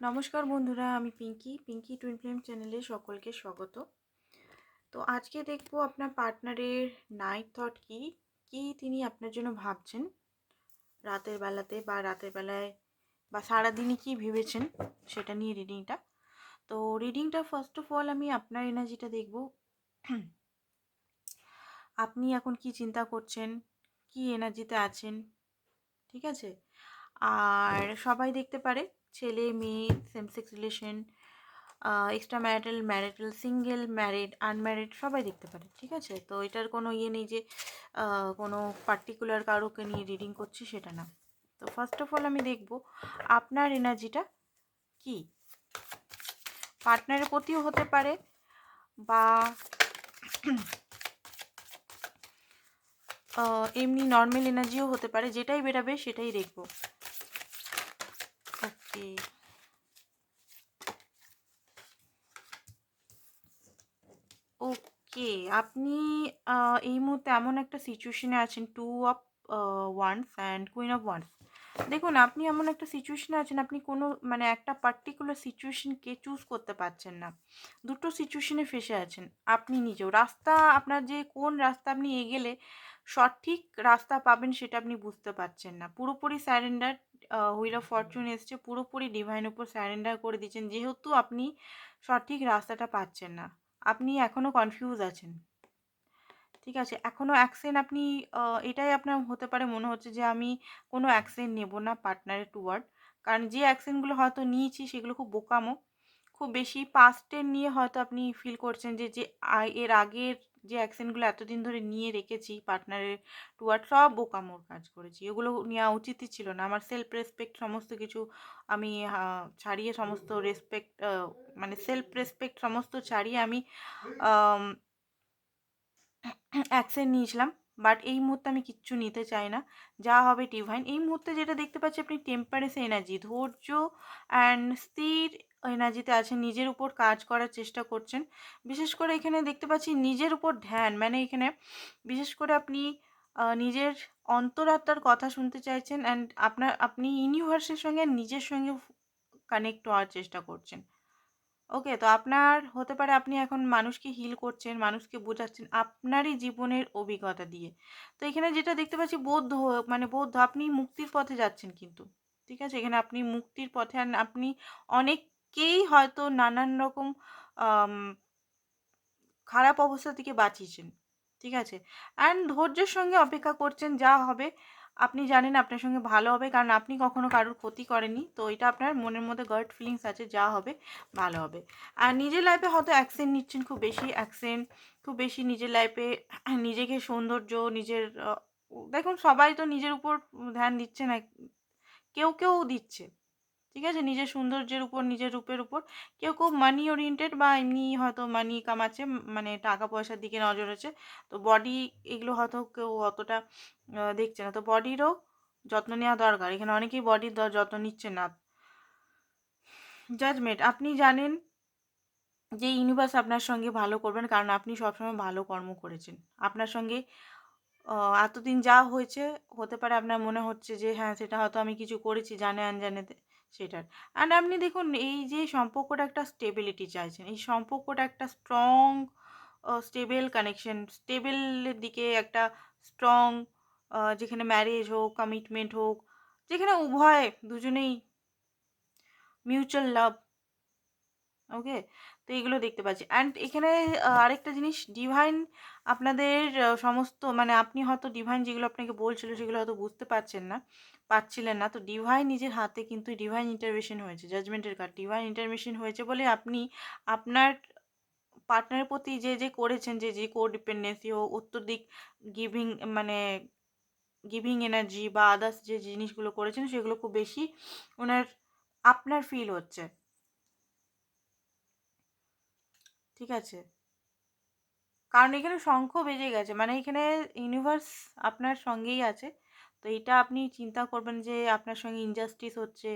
নমস্কার বন্ধুরা, আমি পিঙ্কি। পিঙ্কি টুইন ফ্লেম চ্যানেলে সকলকে স্বাগত। তো আজকে দেখব আপনার পার্টনারের নাইট থট কি? কি তিনি আপনার জন্য ভাবছেন? রাতের বেলাতে বা রাতের বেলায় বা সারাদিনই কি ভেবেছেন? সেটা নিয়ে রিডিংটা তো রিডিংটা ফার্স্ট অফ অল আমি আপনার এনার্জিটা দেখব। আপনি এখন কি চিন্তা করছেন? কি এনার্জিতে আছেন? ঠিক আছে? আর সবাই দেখতে পারে ছেলে, মেয়ে same sex relation extra marital marital single married unmarried সবাই দেখতে পারে, ঠিক আছে? তো এটার কোনো ইয়ে নেই যে কোনো পার্টিকুলার কারোকে নিয়ে রিডিং করছি সেটা না। তো ফার্স্ট অফ অল আমি দেখব আপনার এনার্জিটা কি? পার্টনারের প্রতিও হতে পারে বা এমনি নর্মাল এনার্জিও হতে পারে, যেটাই বেরাবে সেটাই দেখব। ওকে ওকে আপনি এই মুহূর্তে এমন একটা সিচুয়েশনে আছেন two of wands and queen of wands দেখুন, আপনি এমন একটা সিচুয়েশনে আছেন, আপনি কোনো মানে একটা পার্টিকুলার সিচুয়েশনকে চুজ করতে পারছেন না। দুটো সিচুয়েশনে ফেসে আছেন, আপনি নিজেও। রাস্তা, আপনার যে কোন রাস্তা আপনি এগেলে সঠিক রাস্তা পাবেন সেটা আপনি বুঝতে পারছেন না। পুরোপুরি স্যারেন্ডার হুইল অফ ফরচুন এসছে, পুরোপুরি ডিভাইন উপর স্যারেন্ডার করে দিচ্ছেন যেহেতু আপনি সঠিক রাস্তাটা পাচ্ছেন না। আপনি এখনও কনফিউজ আছেন। ঠিক আছে এখনও অ্যাকশন আপনি এটাই আপনার হতে পারে মনে হচ্ছে যে আমি কোনো অ্যাকশন নেব না পার্টনারের টুয়ার্ড কারণ যে অ্যাকশনগুলো হয়তো নিয়েছি সেগুলো খুব বোকামো। খুব বেশি পাস্টের নিয়ে হয়তো আপনি ফিল করছেন যে যে এর আগের যে অ্যাকশনগুলো এতদিন ধরে নিয়ে রেখেছি পার্টনারের টুয়ার্ড সব বোকামোর কাজ করেছি। এগুলো নেওয়া উচিতই ছিল না। আমার সেলফ রেসপেক্ট সমস্ত কিছু আমি ছাড়িয়ে সমস্ত রেসপেক্ট মানে সেলফ রেসপেক্ট সমস্ত ছাড়িয়ে আমি অ্যাকশন নিয়েছিলাম। বাট এই মুহূর্তে আমি কিচ্ছু নিতে চাই না। যা হবে ডিভাইন এই মুহূর্তে যেটা দেখতে পাচ্ছি, আপনি টেম্পারেস এনার্জি ধৈর্য অ্যান্ড স্থির এনার্জিতে আছেন নিজের উপর কাজ করার চেষ্টা করছেন। বিশেষ করে এখানে দেখতে পাচ্ছি নিজের উপর ধ্যান মানে এখানে বিশেষ করে আপনি নিজের অন্তরাত্মার কথা শুনতে চাইছেন অ্যান্ড আপনার, আপনি ইউনিভার্সের সঙ্গে নিজের সঙ্গে কানেক্ট হওয়ার চেষ্টা করছেন। ওকে তো আপনার হতে পারে আপনি এখন মানুষকে হিল করছেন, মানুষকে বোঝাচ্ছেন আপনারই জীবনের অভিজ্ঞতা দিয়ে। তো এখানে যেটা দেখতে পাচ্ছি বৌদ্ধ মানে বৌদ্ধ, আপনি মুক্তির পথে যাচ্ছেন কিন্তু। ঠিক আছে? এখানে আপনি মুক্তির পথে আপনি আপনি অনেককেই হয়তো নানান রকম খারাপ অবস্থা থেকে বাঁচিয়েছেন, ঠিক আছে? অ্যান্ড ধৈর্যের সঙ্গে অপেক্ষা করছেন যা হবে। আপনি জানেন আপনার সঙ্গে ভালো হবে, কারণ আপনি কখনো কারোর ক্ষতি করেননি। তো এটা আপনার মনের মধ্যে গার্ড ফিলিংস আছে যা হবে, ভালো হবে। আর নিজের লাইফে হয়তো অ্যাকসেন্ট নিচ্ছেন খুব বেশি অ্যাকসেন্ট খুব বেশি নিজের লাইফে নিজেকে সৌন্দর্য, নিজের দেখুন সবাই তো নিজের উপর ধ্যান দিচ্ছে না, কেউ কেউ দিচ্ছে। ঠিক আছে? নিজের সৌন্দর্যের উপর, নিজের রূপের উপর। কেউ কেউ মানি ওরিয়েন্টেড বা এমনি হয়তো মানি কামাচ্ছে মানে টাকা পয়সার দিকে নজর আছে তো বডি এগুলো হয়তো কেউ অতটা দেখছে না। তো বডিরও যত্ন নেওয়া দরকার। এখানে অনেকেই বডির যত্ন নিচ্ছে না। জাজমেন্ট আপনি জানেন যে ইউনিভার্স আপনার সঙ্গে ভালো করবেন কারণ আপনি সবসময় ভালো কর্ম করেছেন। আপনার সঙ্গে এতদিন যা হয়েছে, হতে পারে আপনার মনে হচ্ছে যে হ্যাঁ সেটা হয়তো আমি কিছু করেছি জানে আনজানেতে সেটার। অ্যান্ড আপনি দেখুন, এই যে সম্পর্কটা একটা স্টেবিলিটি চাইছেন, এই সম্পর্কটা একটা স্ট্রং স্টেবল কানেকশন স্টেবলের দিকে একটা স্ট্রং যেখানে ম্যারেজ হোক কমিটমেন্ট হোক, যেখানে উভয় দুজনেই মিউচুয়াল লাভ ওকে তো এইগুলো দেখতে পাচ্ছি। অ্যান্ড এখানে আরেকটা জিনিস ডিভাইন আপনাদের সমস্ত মানে আপনি হয়তো ডিভাইন যেগুলো আপনাকে বলছিল, সেগুলো হয়তো বুঝতে পারছেন না। পাচ্ছিলেন না। তো ডিভাইন নিজের হাতে কিন্তু ডিভাইন ইন্টারভেশন হয়েছে জাজমেন্টের কার্ড ডিভাইন ইন্টারভেশন হয়েছে বলে আপনি আপনার পার্টনারের প্রতি যে যে করেছেন, যে যে কো ডিপেন্ডেন্সি হোক দিক গিভিং মানে গিভিং এনার্জি বা আদার্স যে জিনিসগুলো করেছেন, সেগুলো খুব বেশি ওনার, আপনার ফিল হচ্ছে। ঠিক আছে? কারণ এখানে শঙ্খ বেজে গেছে। মানে এখানে ইউনিভার্স আপনার সঙ্গেই আছে। তো এটা আপনি চিন্তা করবেন যে, আপনার সঙ্গে ইনজাস্টিস হচ্ছে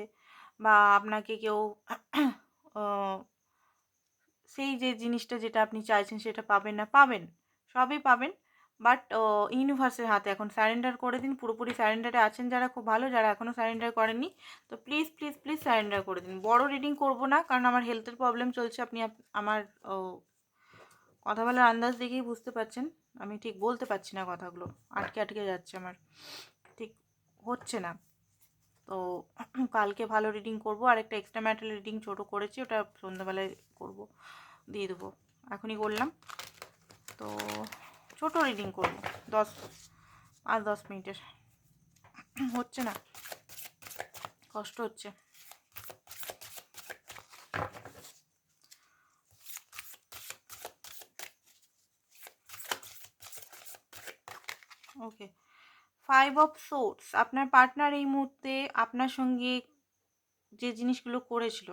বা আপনাকে কেউ সেই যে জিনিসটা যেটা আপনি চাইছেন সেটা পাবেন না, পাবেন। সবই পাবেন। বাট ইউনিভার্সের হাতে এখন স্যারেন্ডার করে দিন। পুরোপুরি স্যারেন্ডারে আছেন যারা খুব ভালো, যারা এখনও স্যারেন্ডার করেননি। তো প্লিজ প্লিজ প্লিজ স্যারেন্ডার করে দিন। বড় রিডিং করব না, কারণ আমার হেলথের প্রবলেম চলছে। আপনি আমার কথা বলার আন্দাজ দেখেই বুঝতে পারছেন। আমি ঠিক বলতে পারছি না কথাগুলো। আটকে আটকে যাচ্ছে আমার। হচ্ছে না। তো কালকে ভালো রিডিং করব, আর একটা এক্সট্রা ম্যাটাল রিডিং ছোটো করেছি, ওটা সন্ধ্যাবেলায় করব, দিয়ে দেবো। এখনই করলাম। তো ছোট রিডিং করব, দশ, পাঁচ, দশ মিনিটের। হচ্ছে না। কষ্ট হচ্ছে। ওকে ফাইভ অফ সোর্স আপনার পার্টনার এই মুহূর্তে আপনার সঙ্গে যে জিনিসগুলো করেছিল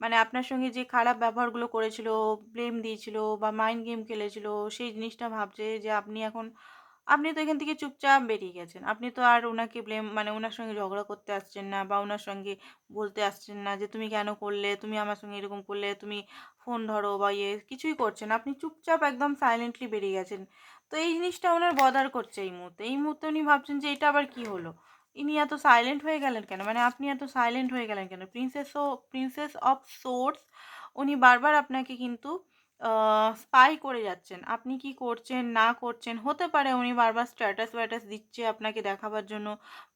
মানে আপনার সঙ্গে যে খারাপ ব্যবহারগুলো করেছিল ব্লেম দিয়েছিল বা মাইন্ড গেম খেলেছিল, সেই জিনিসটা ভাবছে যে আপনি এখন, আপনি তো এখান থেকে চুপচাপ বেরিয়ে গেছেন। আপনি তো আর ওনাকে ব্লেম মানে ওনার সঙ্গে ঝগড়া করতে আসছেন না বা ওনার সঙ্গে বলতে আসছেন না যে তুমি কেন করলে, তুমি আমার সঙ্গে এরকম করলে, তুমি ফোন ধরো বা ইয়ে কিছুই করছেন। আপনি চুপচাপ একদম সাইলেন্টলি বেরিয়ে গেছেন। তো এই জিনিসটা ওনার বদার করছে এই মুহূর্তে। এই মুহূর্তে উনি ভাবছেন যে এটা আবার কি হলো? ইনি এত সাইলেন্ট হয়ে গেলেন কেন? মানে আপনি এত সাইলেন্ট হয়ে গেলেন কেন? প্রিন্সেস ও প্রিন্সেস অফ সোর্স উনি বারবার আপনাকে কিন্তু স্পাই করে যাচ্ছেন। আপনি কি করছেন, না করছেন? হতে পারে উনি বারবার স্ট্যাটাস ওয়্যাটাস দিচ্ছে আপনাকে দেখাবার জন্য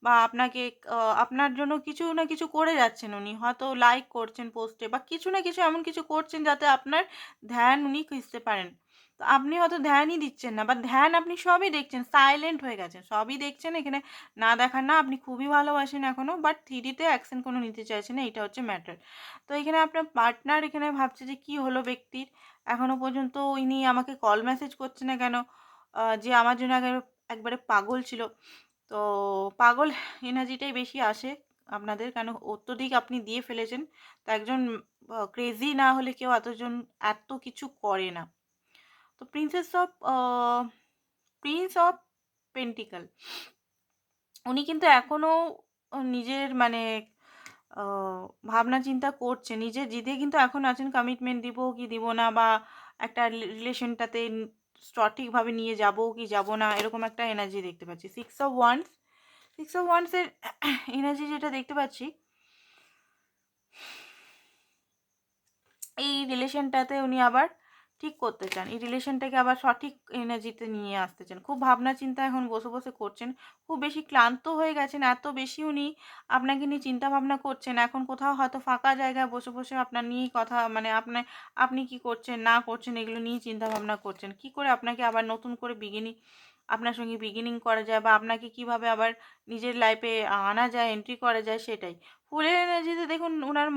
বা আপনাকে আপনার জন্য কিছু না কিছু করে যাচ্ছেন উনি। হয়তো লাইক করছেন পোস্টে বা কিছু না কিছু এমন কিছু করছেন যাতে আপনার ধ্যান উনি খুঁজতে পারেন। তো আপনি হয়তো ধ্যানই দিচ্ছেন না, বা ধ্যান আপনি সবই দেখছেন সাইলেন্ট হয়ে গেছেন, সবই দেখছেন, এখানে না দেখার না, আপনি খুবই ভালোবাসেন এখনও বাট থ্রিডিতে অ্যাকশন কোনো নিতে চাইছেন না, এটা হচ্ছে ম্যাটার তো এখানে আপনার পার্টনার এখানে ভাবছে যে কি হলো ব্যক্তির এখনও পর্যন্ত ইনি আমাকে কল মেসেজ করছে না কেন যে আমার জন্য আগে একবারে পাগল ছিল। তো পাগল এনার্জিটাই বেশি আসে আপনাদের, কেন অত্যধিক আপনি দিয়ে ফেলেছেন, তো একজন ক্রেজি না হলে কেউ এতজন, এত কিছু করে না। তো princess of prince of pentacle উনি কিন্তু এখনও নিজের মানে ভাবনা চিন্তা করছে। নিজের জিদে কিন্তু এখন আছেন কমিটমেন্ট দিব কি দিব না বা একটা রিলেশনটাতে সঠিকভাবে নিয়ে যাব কি যাব না, এরকম একটা এনার্জি দেখতে পাচ্ছি। Six of wands six of ওয়ান্সের energy যেটা দেখতে পাচ্ছি, এই রিলেশনটাতে উনি আবার ঠিক করতে চান। এই রিলেশনটাকে আবার সঠিক এনার্জিতে নিয়ে আসতে চান। খুব ভাবনা চিন্তা এখন বসে বসে করছেন। খুব বেশি ক্লান্ত হয়ে গেছেন, এত বেশি উনি আপনাকে নিয়ে চিন্তা ভাবনা করছেন। এখন কোথাও হয়তো ফাঁকা জায়গায় বসে বসে আপনার নিয়েই কথা মানে আপনার আপনি কি করছেন, না করছেন, এগুলো নিয়ে চিন্তা ভাবনা করছেন। কি করে আপনাকে আবার নতুন করে বিগিনিং আপনার সঙ্গে বিগিনিং করা যায় বা আপনাকে কীভাবে আবার নিজের লাইফে আনা যায় এন্ট্রি করা যায় সেটাই। ফুলের এনার্জিতে দেখুন ওনার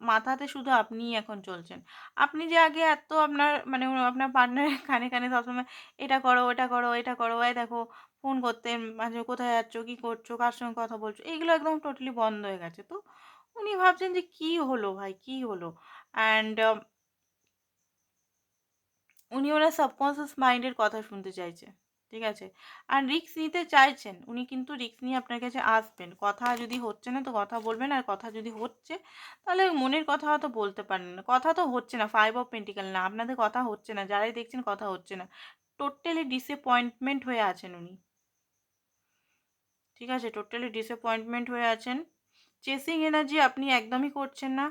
মাথাতে শুধু আপনিই এখন চলছেন। আপনি যে আগে এত আপনার মানে আপনার পার্টনারের কানে কানে সবসময় এটা করো, ওটা করো, এটা করো, এই দেখো ফোন করতেন মাঝে কোথায় যাচ্ছ, কী করছ, কার সঙ্গে কথা বলছো এইগুলো একদম টোটালি বন্ধ হয়ে গেছে। তো উনি ভাবছেন যে কি হলো ভাই, কি হলো? অ্যান্ড উনি ওনার সাবকনসিয়াস মাইন্ডের কথা শুনতে চাইছে। ঠিক আছে? আর রিক্স নিতে চাইছেন, উনি কিন্তু রিক্স নিয়ে আপনার কাছে আসবেন। কথা যদি হচ্ছে না, তো কথা বলবেন আর কথা যদি হচ্ছে, তাহলে মনের কথা হয়তো বলতে পারেন না। কথা তো হচ্ছে না ফাইভ অফ পেন্টিক্যাল না, আপনাদের কথা হচ্ছে না, যারাই দেখছেন কথা হচ্ছে না। টোটালি ডিসঅ্যাপয়েন্টমেন্ট হয়ে আছেন উনি। ঠিক আছে? টোটালি ডিসঅ্যাপয়েন্টমেন্ট হয়ে আছেন। চেসিং এনার্জি আপনি একদমই করছেন না।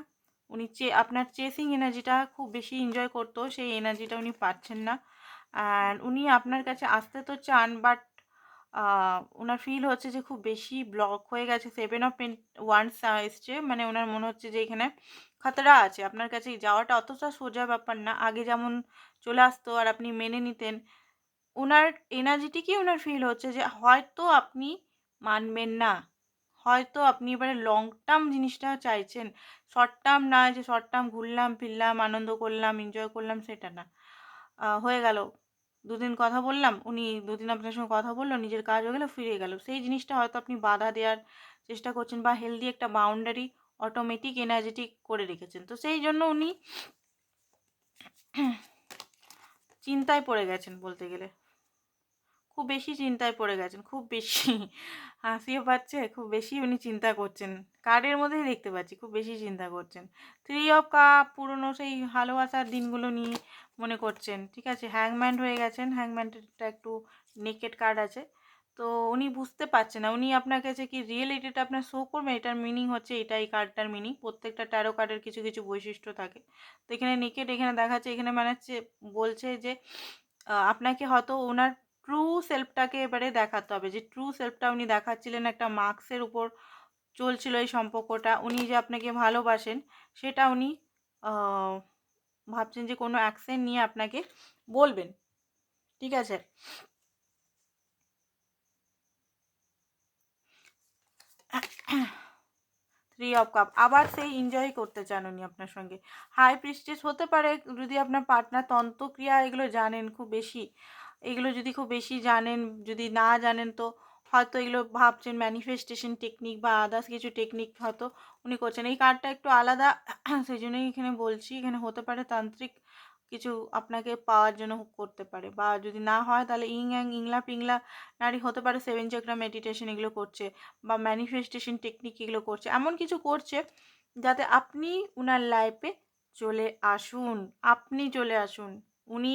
উনি চে, আপনার চেসিং এনার্জিটা খুব বেশি এনজয় করতো সেই এনার্জিটা উনি পাচ্ছেন না। অ্যান্ড উনি আপনার কাছে আসতে তো চান বাট ওনার ফিল হচ্ছে যে খুব বেশি ব্লক হয়ে গেছে। সেভেন অফ পেন ওয়ান্স এসছে। মানে ওনার মনে হচ্ছে যে এখানে খাতরা আছে। আপনার কাছে যাওয়াটা অতটা সোজা ব্যাপার না। আগে যেমন চলে আসতো আর আপনি মেনে নিতেন। ওনার এনার্জিটিকেই ওনার ফিল হচ্ছে যে হয়তো আপনি মানবেন না। হয়তো আপনি এবারে লং টার্ম জিনিসটা চাইছেন। শর্ট টার্ম না, যে শর্ট টার্ম ঘুরলাম, ফিরলাম, আনন্দ করলাম এনজয় করলাম, সেটা না। হয়ে গেল। দুদিন কথা বললাম, উনি দুদিন আপনার সঙ্গে কথা বলল, নিজের কাজ হয়ে গেলো, ফিরে গেল। সেই জিনিসটা হয়তো আপনি বাধা দেওয়ার চেষ্টা করছেন বা হেলদি একটা বাউন্ডারি অটোমেটিক এনার্জেটিক করে রেখেছেন। তো সেই জন্য উনি চিন্তায় পড়ে গেছেন বলতে গেলে। খুব বেশি চিন্তায় পড়ে গেছেন, খুব বেশি হাসিও পাচ্ছে, খুব বেশি উনি চিন্তা করছেন। কার্ডের মধ্যেই দেখতে পাচ্ছি, খুব বেশি চিন্তা করছেন। থ্রি অফ কাপ পুরনো সেই ভালোবাসার দিনগুলো নিয়ে মনে করছেন, ঠিক আছে? হ্যাংম্যান হয়ে গেছেন। হ্যাংম্যানটা একটু নেকেট কার্ড আছে। তো উনি বুঝতে পারছেন না। উনি আপনার কাছে কি রিয়েলিটিটা আপনার শো করবে, এটার মিনিং হচ্ছে এটা এই কার্ডটার মিনিং প্রত্যেকটা ট্যারো কার্ডের কিছু কিছু বৈশিষ্ট্য থাকে। তো এখানে নেকেট এখানে দেখাচ্ছে, এখানে মানে বলছে যে আপনাকে হয়তো ওনার ট্রু সেলফটাকে এবারে দেখাতে হবে। যে ট্রু সেলফটা উনি দেখাচ্ছিলেন একটা মার্কসের উপর চলছিল এই সম্পর্কটা। উনি যে আপনাকে ভালোবাসেন, সেটা উনি ভাবছেন যে কোনো অ্যাকশন নিয়ে আপনাকে বলবেন। ঠিক আছে? থ্রি অফ কাপ আবার সেই এনজয় করতে চান উনি আপনার সঙ্গে। হাই প্রিস্টেস হতে পারে যদি আপনার পার্টনার তন্ত্রক্রিয়া এগুলো জানেন খুব বেশি। এগুলো যদি খুব বেশি জানেন, যদি না জানেন তো হয়তো এগুলো ভাবছেন ম্যানিফেস্টেশন টেকনিক বা আদার্স কিছু টেকনিক হয়তো উনি করছেন। এই কার্ডটা একটু আলাদা, সেই জন্যই এখানে বলছি, এখানে হতে পারে তান্ত্রিক কিছু আপনাকে পাওয়ার জন্য করতে পারে বা যদি না হয় তাহলে ইং অ্যাং ইংলা পিংলা নারী হতে পারে সেভেন চক্রা মেডিটেশন এগুলো করছে বা ম্যানিফেস্টেশন টেকনিক এগুলো করছে। এমন কিছু করছে যাতে আপনি উনার লাইফে চলে আসুন, আপনি চলে আসুন। উনি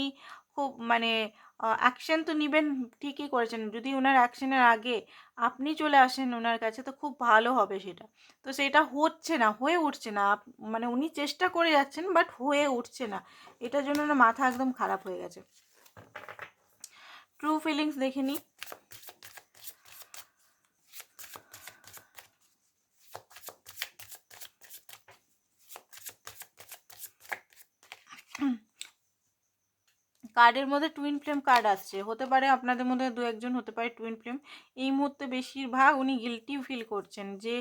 খুব মানে অ্যাকশন তো নেবেন, ঠিকই করেছেন। যদি ওনার অ্যাকশনের আগে আপনি চলে আসেন ওনার কাছে, তো খুব ভালো হবে সেটা। তো সেটা হচ্ছে না, হয়ে উঠছে না। মানে উনি চেষ্টা করে যাচ্ছেন বাট হয়ে উঠছে না। এটার জন্য না মাথা একদম খারাপ হয়ে গেছে। ট্রু ফিলিংস দেখে নিই। কার্ডের মধ্যে টুইন ফ্লেম কার্ড আসছে। হতে পারে আপনাদের মধ্যে দু একজন হতে পারে টুইন ফ্লেম এই মুহূর্তে বেশিরভাগ উনি গিলটি ফিল করছেন যে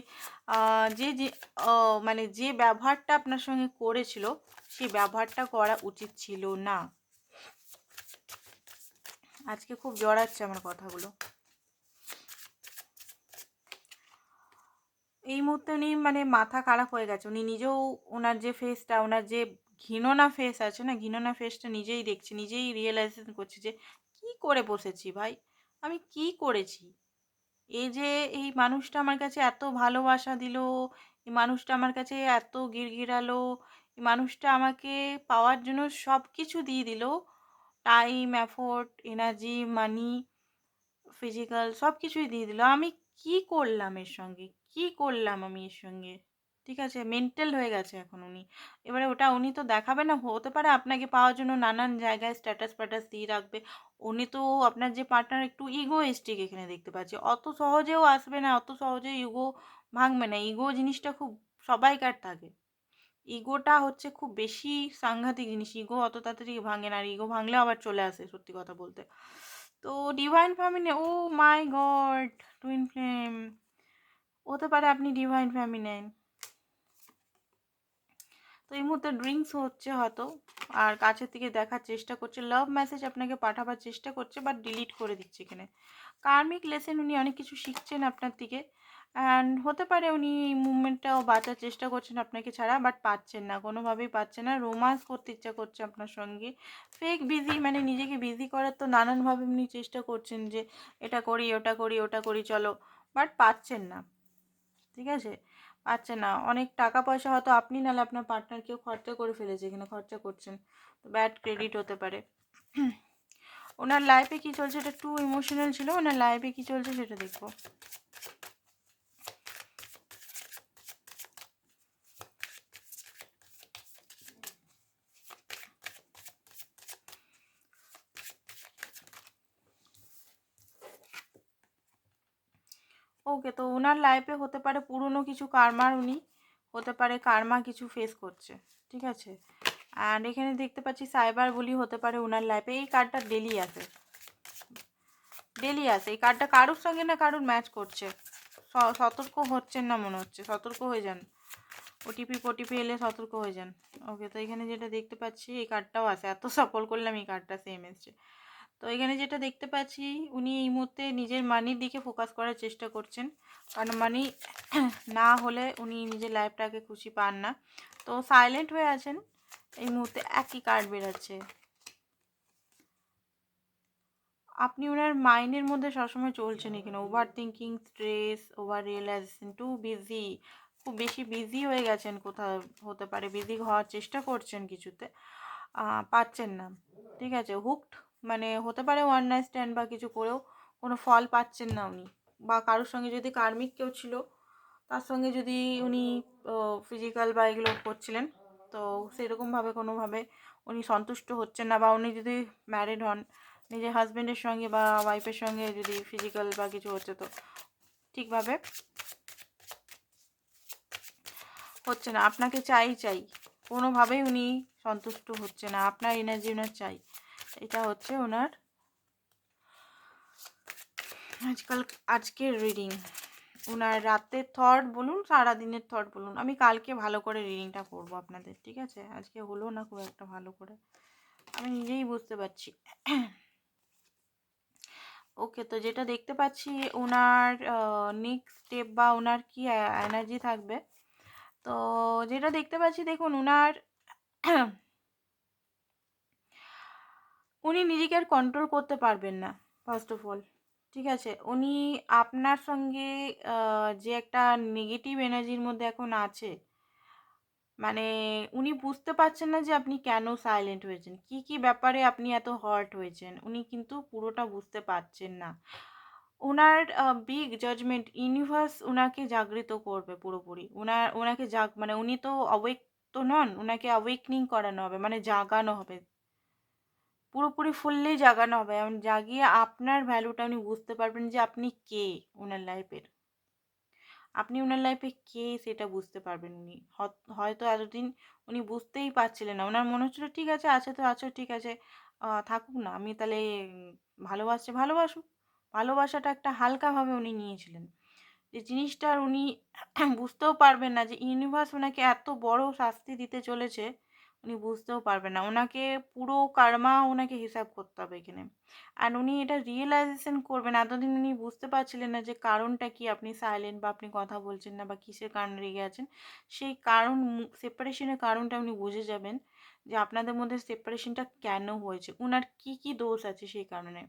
যে যে মানে যে ব্যবহারটা আপনার সঙ্গে করেছিল, সেই ব্যবহারটা করা উচিত ছিল না। আজকে খুব জড়াচ্ছে আমার কথাগুলো। এই মুহূর্তে উনি মানে মাথা খারাপ হয়ে গেছে। উনি নিজেও ওনার যে ফেসটা ওনার যে ঘৃণনা ফেস আছে না? ঘৃণনা ফেসটা নিজেই দেখছি, নিজেই রিয়েলাইজেশন করছি যে, কি করে বসেছি ভাই? আমি কি করেছি? এই যে, এই মানুষটা আমার কাছে এত ভালোবাসা দিল, এই মানুষটা আমার কাছে এত গিরগিরালো, এই মানুষটা আমাকে পাওয়ার জন্য সব কিছু দিয়ে দিল। Time effort energy money physical সব কিছুই দিয়ে দিল। আমি কি করলাম এর সঙ্গে? কি করলাম আমি এর সঙ্গে? ঠিক আছে? মেন্টাল হয়ে গেছে এখন উনি। এবারে ওটা উনি তো দেখাবে না, হতে পারে আপনাকে পাওয়ার জন্য নানান জায়গায় স্ট্যাটাস ফ্যাটাস দিয়ে রাখবে। উনি তো আপনার যে পার্টনার একটু ইগোয়েস্টিক এখানে দেখতে পাচ্ছি। অত সহজেও আসবে না, অত সহজে ইগো ভাঙবে না। ইগো জিনিসটা খুব সবাইকার থাকে। ইগোটা হচ্ছে খুব বেশি সাংঘাতিক জিনিস। ইগো অত তাড়াতাড়ি ভাঙে না, আর ইগো ভাঙলে আবার চলে আসে সত্যি কথা বলতে। তো divine family oh my god twin flame হতে পারে আপনি ডিভাইন ফ্যামিনেন তো এই মুহূর্তে ড্রিঙ্কস হচ্ছে হয়তো, আর কাছের থেকে দেখার চেষ্টা করছে। লাভ মেসেজ আপনাকে পাঠাবার চেষ্টা করছে বাট ডিলিট করে দিচ্ছে এখানে। কার্মিক লেসেন উনি অনেক কিছু শিখছেন আপনার থেকে অ্যান্ড হতে পারে উনি এই মুভমেন্টটাও বাঁচার চেষ্টা করছেন আপনাকে ছাড়া বাট পাচ্ছেন না, কোনোভাবেই পাচ্ছেন না। রোমান্স করতে ইচ্ছা করছে আপনার সঙ্গে। ফেক বিজি মানে নিজেকে বিজি করার তো নানানভাবে উনি চেষ্টা করছেন যে, এটা করি, ওটা করি ওটা করি, চলো বাট পাচ্ছেন না। ঠিক আছে? পাচ্ছেন না, অনেক টাকা পয়সা হয়তো আপনি নাহলে আপনার পার্টনার কেউ খরচা করে ফেলেছে, এখানে খরচা করছেন। তো ব্যাড ক্রেডিট হতে পারে। ওনার লাইফে কি চলছে? এটা টু ইমোশনাল ছিল, ওনার লাইফে কি চলছে সেটা দেখব। ওকে তো ওনার লাইফে হতে পারে পুরনো কিছু কারমার উনি, হতে পারে কারমা কিছু ফেস করছে, ঠিক আছে? অ্যান্ড এখানে দেখতে পাচ্ছি সাইবার বলি হতে পারে ওনার লাইফে এই কার্ডটা ডেলি আসে। ডেলি আসে। এই কার্ডটা কারোর সঙ্গে না কারোর ম্যাচ করছে? সতর্ক হচ্ছেন না মনে হচ্ছে? সতর্ক হয়ে যান। ওটিপি ফোটিপি এলে সতর্ক হয়ে যান। ওকে, তো এখানে যেটা দেখতে পাচ্ছি, এই কার্ডটাও আছে এত সফল করলাম, এই কার্ডটা সেম এসছে। তো এখানে যেটা দেখতে পাচ্ছি, উনি এই মুহূর্তে নিজের মানির দিকে ফোকাস করার চেষ্টা করছেন। কারণ মানি না হলে উনি নিজের লাইফটাকে খুশি পান না। তো সাইলেন্ট হয়ে আছেন। এই মুহূর্তে একই কার্ড বেরোচ্ছে। আপনি ওনার মাইন্ডের মধ্যে সবসময় চলছেন এখানে। Overthinking stress over realization too busy খুব বেশি বিজি হয়ে গেছেন কোথাও, হতে পারে। বিজি হওয়ার চেষ্টা করছেন কিছুতে। পাচ্ছেন না। ঠিক আছে হুকড মানে হতে পারে ওয়ান নাইট স্ট্যান্ড বা কিছু করেও কোনো ফল পাচ্ছেন না উনি। বা কারোর সঙ্গে যদি কার্মিক কেউ ছিল, তার সঙ্গে যদি উনি ফিজিক্যাল বা এগুলো করছিলেন, তো সেরকমভাবে কোনোভাবে উনি সন্তুষ্ট হচ্ছেন না। বা উনি যদি ম্যারিড হন, নিজের হাজব্যান্ডের সঙ্গে বা ওয়াইফের সঙ্গে যদি ফিজিক্যাল বা কিছু হচ্ছে, তো ঠিকভাবে হচ্ছে না। আপনাকে চাই চাই। কোনোভাবেই উনি সন্তুষ্ট হচ্ছে না। আপনার এনার্জি ওনার চাই। এটা হচ্ছে ওনার আজকাল, আজকের রিডিং ওনার রাতের থট বলুন, সারাদিনের থট বলুন। আমি কালকে ভালো করে রিডিংটা করব আপনাদের, ঠিক আছে? আজকে হলো না খুব একটা ভালো করে। আমি নিজেই বুঝতে পারছি। ওকে, তো যেটা দেখতে পাচ্ছি, ওনার নেক্সট স্টেপ বা ওনার কি এনার্জি থাকবে? তো যেটা দেখতে পাচ্ছি, দেখুন, ওনার উনি নিজেকে আর কন্ট্রোল করতে পারবেন না ফার্স্ট অফ অল ঠিক আছে? উনি আপনার সঙ্গে যে একটা নেগেটিভ এনার্জির মধ্যে এখন আছে মানে উনি বুঝতে পারছেন না যে আপনি কেন সাইলেন্ট হয়েছেন। কি কি ব্যাপারে আপনি এত হার্ট হয়েছেন? উনি কিন্তু পুরোটা বুঝতে পারছেন না। ওনার বিগ জাজমেন্ট ইউনিভার্স ওনাকে জাগৃত করবে পুরোপুরি। ওনার ওনাকে জাগ মানে উনি তো অওয়েক তো নন ওনাকে অওয়েকনিং করানো হবে মানে জাগানো হবে। পুরোপুরি ফুললি জাগানো হবে। এমন জাগিয়ে আপনার ভ্যালুটা উনি বুঝতে পারবেন যে আপনি কে ওনার লাইফের আপনি ওনার লাইফে কে সেটা বুঝতে পারবেন উনি। হয়তো এতদিন উনি বুঝতেই পারছিলেন না। ওনার মনে হচ্ছিল, ঠিক আছে আছে তো, আছো, ঠিক আছে। থাকুক না। আমি তাহলে ভালোবাসছে ভালোবাসুক। ভালোবাসাটা একটা হালকাভাবে উনি নিয়েছিলেন। যে জিনিসটার উনি বুঝতেও পারবেন না যে ইউনিভার্স ওনাকে এত বড় শাস্তি দিতে চলেছে। উনি বুঝতেও পারবেন না। ওনাকে পুরো কার্মা ওনাকে হিসাব করতে হবে এখানে। আর উনি এটা রিয়েলাইজেশন করবেন এতদিন উনি বুঝতে পারছিলেন না যে কারণটা কি? আপনি সাইলেন্ট বা আপনি কথা বলছেন না বা কিসের কারণে রেগে আছেন? সেই কারণ সেপারেশনের কারণটা উনি বুঝে যাবেন যে আপনাদের মধ্যে সেপারেশনটা কেন হয়েছে? ওনার কি কি দোষ আছে সেই কারণে?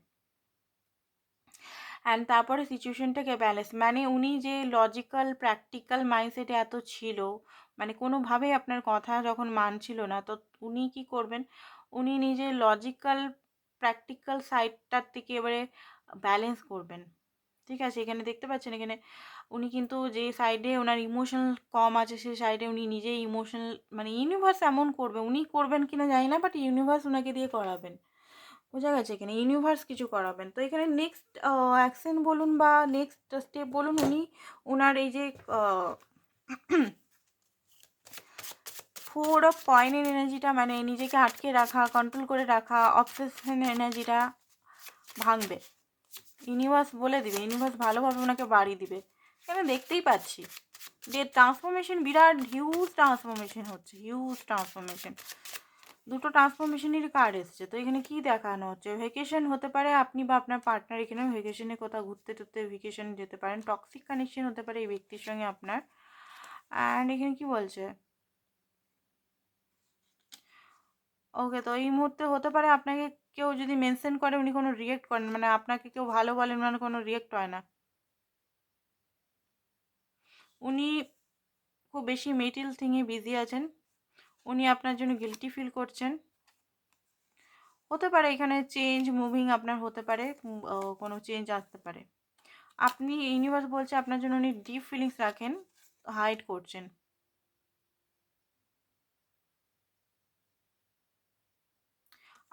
অ্যান্ড তারপরে সিচুয়েশনটাকে ব্যালেন্স মানে উনি যে লজিক্যাল প্র্যাকটিক্যাল মাইন্ডসেটে এত ছিল মানে কোনোভাবেই আপনার কথা যখন মানছিল না, তো উনি কি করবেন? উনি নিজের লজিক্যাল প্র্যাকটিক্যাল সাইডটার থেকে এবারে ব্যালেন্স করবেন। ঠিক আছে? এখানে দেখতে পাচ্ছেন? এখানে উনি কিন্তু যে সাইডে ওনার ইমোশনাল কম আছে সেই সাইডে উনি নিজেই ইমোশনাল মানে ইউনিভার্স এমন করবে, উনি করবেন কিনা জানি না বাট ইউনিভার্স ওনাকে দিয়ে করাবেন। বোঝা গেছে? এখানে ইউনিভার্স কিছু করাবেন। তো এখানে নেক্সট অ্যাকশন বলুন বা নেক্সট স্টেপ বলুন, উনি ওনার এই যে ফোর অফ কয়েনের এনার্জিটা মানে নিজেকে আটকে রাখা কন্ট্রোল করে রাখা অবসেশন এনার্জিটা ভাঙবে। ইউনিভার্স বলে দিবে ইউনিভার্স ভালোভাবে ওনাকে বাড়ি দিবে। এখানে দেখতেই পাচ্ছি যে ট্রান্সফরমেশন বিরাট হিউজ ট্রান্সফরমেশন হচ্ছে হিউজ ট্রান্সফরমেশন দুটো ট্রান্সফরমেশনেরই কার্ড এসছে? তো এখানে কি দেখানো হচ্ছে? ভেকেশন হতে পারে আপনি বা আপনার পার্টনার এখানে ভেকেশনে কোথাও ঘুরতে টুরতে ভেকেশন যেতে পারেন। টক্সিক কানেকশন হতে পারে এই ব্যক্তির সঙ্গে আপনার। অ্যান্ড এখানে কি বলছে? ওকে তো এই মুহূর্তে হতে পারে আপনাকে কেউ যদি মেনশন করে উনি কোনো রিয়েক্ট করেন মানে আপনাকে কেউ ভালো বলেন মানে কোনো রিয়েক্ট হয় না। উনি খুব বেশি মেটেরিয়াল থিংয়ে বিজি আছেন। উনি আপনার জন্য গিলটি ফিল করছেন। হতে পারে এখানে চেঞ্জ মুভিং আপনার হতে পারে কোনো চেঞ্জ আসতে পারে। আপনি ইউনিভার্স বলছে আপনার জন্য উনি ডিপ ফিলিংস রাখেন হাইড করছেন।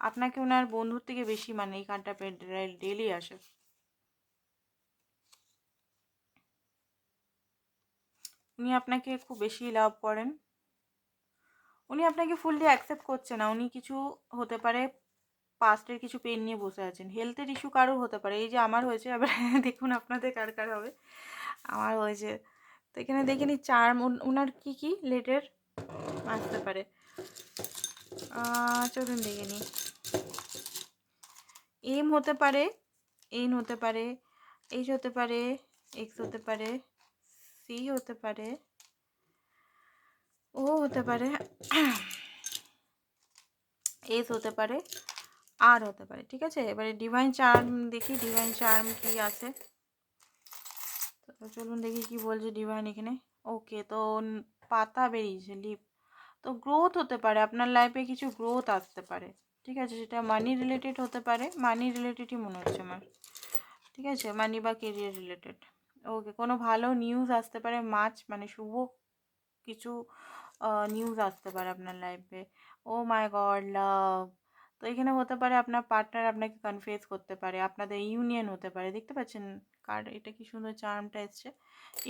আপনাকে ওনার বন্ধুর থেকে বেশি মানে এই কার্ডটা ডেলি আসে। উনি আপনাকে খুব বেশি লাভ করেন। উনি আপনাকে ফুললি অ্যাকসেপ্ট করছে না। উনি কিছু হতে পারে পাস্টের কিছু পেন নিয়ে বসে আছেন। হেলথের ইস্যু কারোর হতে পারে। এই যে আমার হয়েছে এবার দেখুন আপনাদের কার কার হবে। আমার হয়েছে। তো এখানে দেখে নি চার ওনার কি কি? লেটের আসতে পারে। চলুন দেখে নি। এম হতে পারে এন হতে পারে এইচ হতে পারে এক্স হতে পারে সি হতে পারে ও হতে পারে এস হতে পারে আর হতে পারে, ঠিক আছে? এবারে ডিভাইন চার্ম দেখি ডিভাইন চার্ম কি আছে? তো চলুন দেখি কি বলছে ডিভাইন এখানে। ওকে তো পাতা বেরিয়েছে লিপ তো গ্রোথ হতে পারে, আপনার লাইফে কিছু গ্রোথ আসতে পারে। ঠিক আছে? সেটা মানি রিলেটেড হতে পারে। মানি রিলেটেডই মনে হচ্ছে আমার। ঠিক আছে? মানি বা কেরিয়ার রিলেটেড ওকে কোনো ভালো নিউজ আসতে পারে, মাছ মানে শুভ কিছু নিউজ আসতে পারে আপনার লাইফে ও মাই গড লাভ তো এখানে হতে পারে আপনার পার্টনার আপনাকে কনফেস করতে পারে, আপনাদের ইউনিয়ন হতে পারে। দেখতে পাচ্ছেন? কার্ড এটা কি সুন্দর চার্মটা এসছে।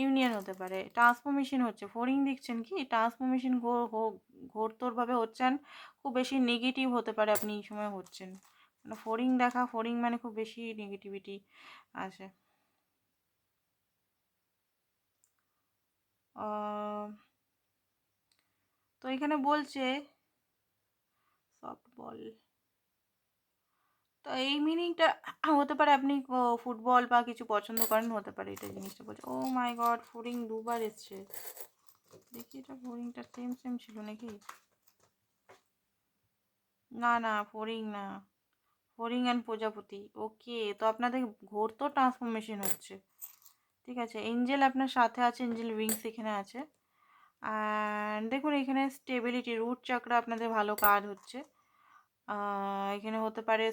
ইউনিয়ন হতে পারে ট্রান্সফরমেশন হচ্ছে। ফোরিং দেখছেন কি? ট্রান্সফরমেশন ঘোরতোরভাবে হচ্ছেন খুব বেশি নেগেটিভ হতে পারে আপনি এই সময় হচ্ছেন। মানে ফোরিং দেখা ফোরিং মানে খুব বেশি নেগেটিভিটি আহ, তো এখানে বলছে সফট বল তো এই মিনিংটা হতে পারে আপনি ফুটবল বা কিছু পছন্দ করেন, হতে পারে এটা জিনিসটা বলছে ও মাই গড ফোরিং দুবার এসছে। দেখি এটা ফোরিংটা সেম সেম ছিল নাকি? না না, ফোরিং না, ফোরিং অ্যান্ড প্রজাপতি। ওকে তো আপনাদের ঘোর তো ট্রান্সফরমেশন হচ্ছে। ঠিক আছে এঞ্জেল আপনার সাথে আছে এঞ্জেল উইংস এখানে আছে। দেখুন, এখানে স্টেবিলিটি রুট চক্র আপনাদের ভালো কাজ হচ্ছে। এখানে হতে পারে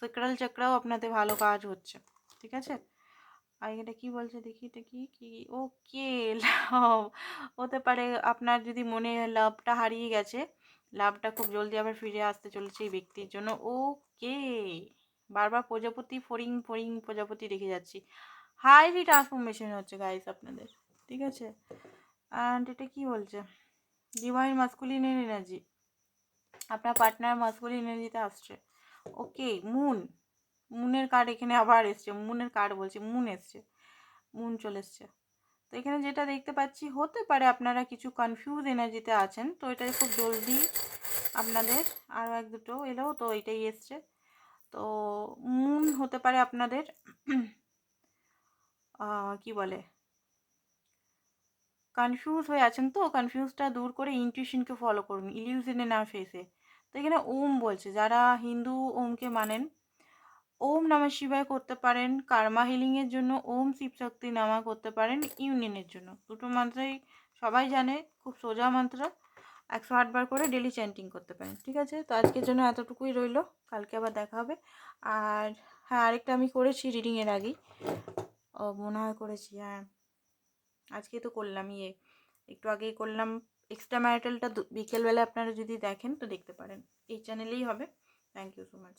সিক্রাল চক্রাও আপনাদের ভালো কাজ হচ্ছে, ঠিক আছে? আর এটা কি বলছে দেখি, এটা কি ওকে লাভ? হতে পারে আপনার যদি মনে লাভটা হারিয়ে গেছে, লাভটা খুব জলদি আবার ফিরে আসতে চলেছে এই ব্যক্তির জন্য। ওকে বারবার প্রজাপতি ফরিং ফরিং প্রজাপতি দেখে যাচ্ছি। হাইলি ট্রান্সফরমেশন হচ্ছে গাইস আপনাদের, ঠিক আছে? অ্যান্ড এটা কি বলছে? ডিভাইন মাস্কুলিন এনার্জি আপনার পার্টনার মাস্কুলিন এনার্জিতে আসছে। ওকে মুন মুনের কার্ড এখানে আবার এসছে মুনের কার্ড বলছি মুন এসছে মুন চলে এসছে। তো এখানে যেটা দেখতে পাচ্ছি, হতে পারে আপনারা কিছু কনফিউজ এনার্জিতে আছেন, তো এটা খুব জলদি আপনাদের আরও এক দুটো এলো, তো এটাই এসছে। তো মুন হতে পারে আপনাদের কি বলে? কনফিউজ হয়ে আছেন তো কনফিউজটা দূর করে ইনটিউশনকে ফলো করুন ইলিউশনে না ফেসে। এখানে ওম বলছে, যারা হিন্দু ওমকে মানেন, ওম নামা শিবায় করতে পারেন, কার্মা হিলিংয়ের জন্য ওম শিব শক্তি নামা করতে পারেন, ইউনিয়নের জন্য। দুটো মন্ত্রই সবাই জানে, খুব সোজা মন্ত্র, একশো আটবার করে ডেলি চ্যান্টিং করতে পারেন, ঠিক আছে? তো আজকের জন্য এতটুকুই রইল, কালকে আবার দেখা হবে। আর হ্যাঁ আরেকটা আমি করেছি রিডিংয়ের আগেই। ও, মনে হয় করেছি হ্যাঁ। আজকে তো করলাম ইয়ে একটু আগেই করলাম। এক্সট্রা ম্যারিটালটা বিকেলবেলা আপনারা যদি দেখেন তো দেখতে পারেন। এই চ্যানেলেই হবে। Thank you so much